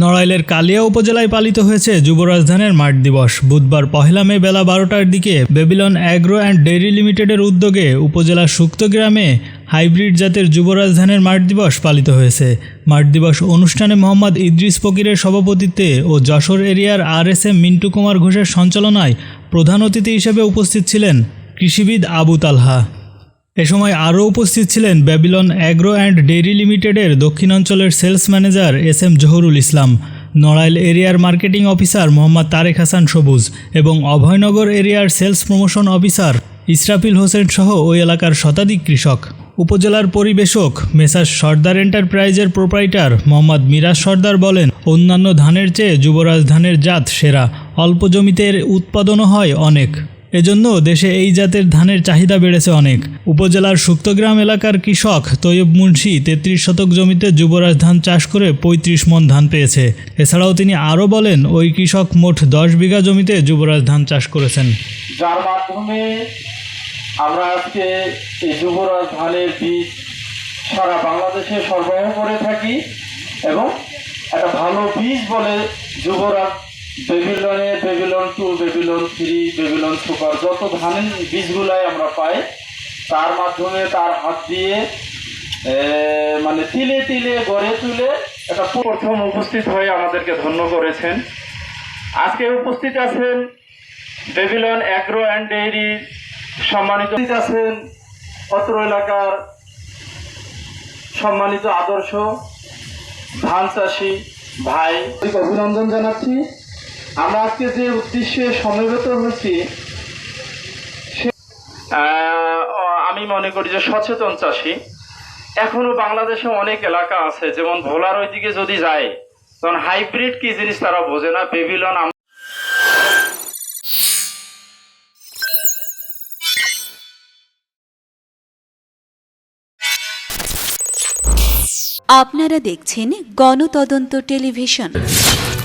নড়াইলের কালিয়া উপজেলায় পালিত হয়েছে যুব রাজধানের মাঠ দিবস। বুধবার পহেলা মে বেলা বারোটার দিকে বেবিলন অ্যাগ্রো অ্যান্ড ডেইরি লিমিটেডের উদ্যোগে উপজেলার সুক্ত গ্রামে হাইব্রিড জাতের যুব রাজধানের মাঠ দিবস পালিত হয়েছে। মাঠ দিবস অনুষ্ঠানে মোহাম্মদ ইদ্রিস ফকিরের সভাপতিত্বে ও যশোর এরিয়ার R S M Mintu Kumar ঘোষের সঞ্চালনায় প্রধান অতিথি হিসেবে উপস্থিত ছিলেন কৃষিবিদ আবু তালহা। এ সময় আরও উপস্থিত ছিলেন ব্যাবিলন অ্যাগ্রো অ্যান্ড ডেইরি লিমিটেডের দক্ষিণাঞ্চলের sales manager S M Zahurul Islam, Narail এরিয়ার মার্কেটিং অফিসার মোহাম্মদ তারেক হাসান সবুজ এবং অভয়নগর এরিয়ার sales promotion officer Israfil Hossain সহ ওই এলাকার শতাধিক কৃষক। উপজেলার পরিবেশক মেসার সর্দার এন্টারপ্রাইজের প্রোপ্রাইটার মোহাম্মদ মিরাজ সর্দার বলেন, অন্যান্য ধানের চেয়ে যুবরাজ ধানের জাত সেরা, অল্প জমিতে উৎপাদনও হয় অনেক। এজন্য দেশে এই জাতের ধানের চাহিদা বেড়েছে অনেক। উপজেলার সুক্তগ্রাম এলাকার কৃষক তৈয়ব মুন্সি তেত্রিশ শতক জমিতে যুবরাজ ধান চাষ করে পঁয়ত্রিশ মন ধান পেয়েছে। এছাড়াও তিনি আরও বলেন, ওই কৃষক মোট দশ বিঘা জমিতে যুবরাজ ধান চাষ করেছেন। যার মাধ্যমে আমরা আজকে এই যুবরাজ ধানের বীজ সারা বাংলাদেশে সরবরাহ করে থাকি এবং একটা ভালো বীজ বলে যুবরাজ বেবিলনে Babylon two Babylon three Babylon super যত ধানের বীজগুলাই আমরা পাই, তার মাধ্যমে তার হাত দিয়ে মানে তিলে তিলে গড়ে তুলে একটা প্রথম উপস্থিত হয়ে আমাদেরকে ধন্য করেছেন। আজকে উপস্থিত আছেন বেবিলন অ্যাগ্রো অ্যান্ড ডেইরি সম্মানিত আছেন অত্র এলাকার সম্মানিত আদর্শ ধান চাষি ভাই। অভিনন্দন জানাচ্ছি। আমরা আজকে যে উদ্দেশ্যে সমবেত হয়েছি আহ, আমি মনে করি যে সচেতন চাষি। এখনও বাংলাদেশে অনেক এলাকা আছে যেমন ভোলার ওইদিকে যদি যায় তখন হাইব্রিড কি জিনিস তারা বোঝে না বেবিলন আপনারা দেখছেন গণতদন্ত টেলিভিশন।